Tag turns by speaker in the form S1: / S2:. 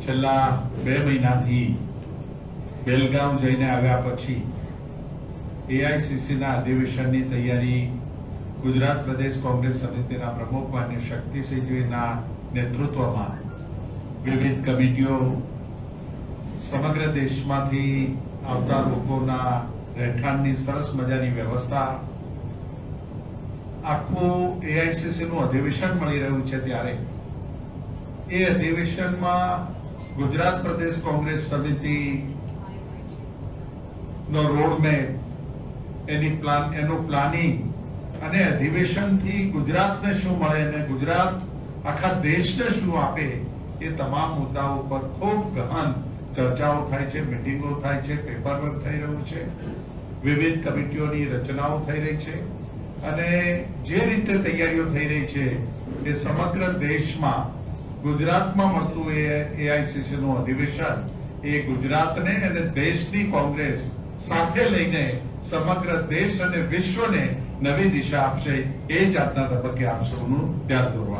S1: છેલ્લા બે મહિનાથી બેલગામ જઈને આવ્યા પછી એઆઈસીસીના અધિવેશનની તૈયારી ગુજરાત પ્રદેશ કોંગ્રેસ સમિતિના પ્રમુખ માન્ય શક્તિસિંહજીના નેતૃત્વમાં વિવિધ કમિટીઓ સમગ્ર દેશમાંથી આવતા લોકોના રહેઠાણની સરસ મજાની વ્યવસ્થા આખું એઆઈસીસી નું અધિવેશન મળી રહ્યું છે ત્યારે. એ અધિવેશનમાં ગુજરાત પ્રદેશ કોંગ્રેસ સમિતિ નો રોડમેપ, એની પ્લાન, એનું પ્લાનિંગ અને અધિવેશનથી ગુજરાતને શું મળે અને ગુજરાત આખા દેશને શું આપે, એ તમામ મુદ્દાઓ પર ખૂબ ગહન ચર્ચાઓ થાય છે, મિટિંગો થાય છે પેપર વર્ક થઈ રહ્યું છે, વિવિધ કમિટીઓની રચનાઓ થઈ રહી છે અને જે રીતે તૈયારીઓ થઈ રહી છે, એ સમગ્ર દેશમાં ગુજરાતમાં મળતું એ એઆઈસીસી નું અધિવેશન એ ગુજરાતને અને દેશની કોંગ્રેસ સાથે લઈને સમગ્ર દેશ અને વિશ્વને નવી દિશા આપશે એ જ આજના તબક્કે આપ સૌનું ધ્યાન દોરવા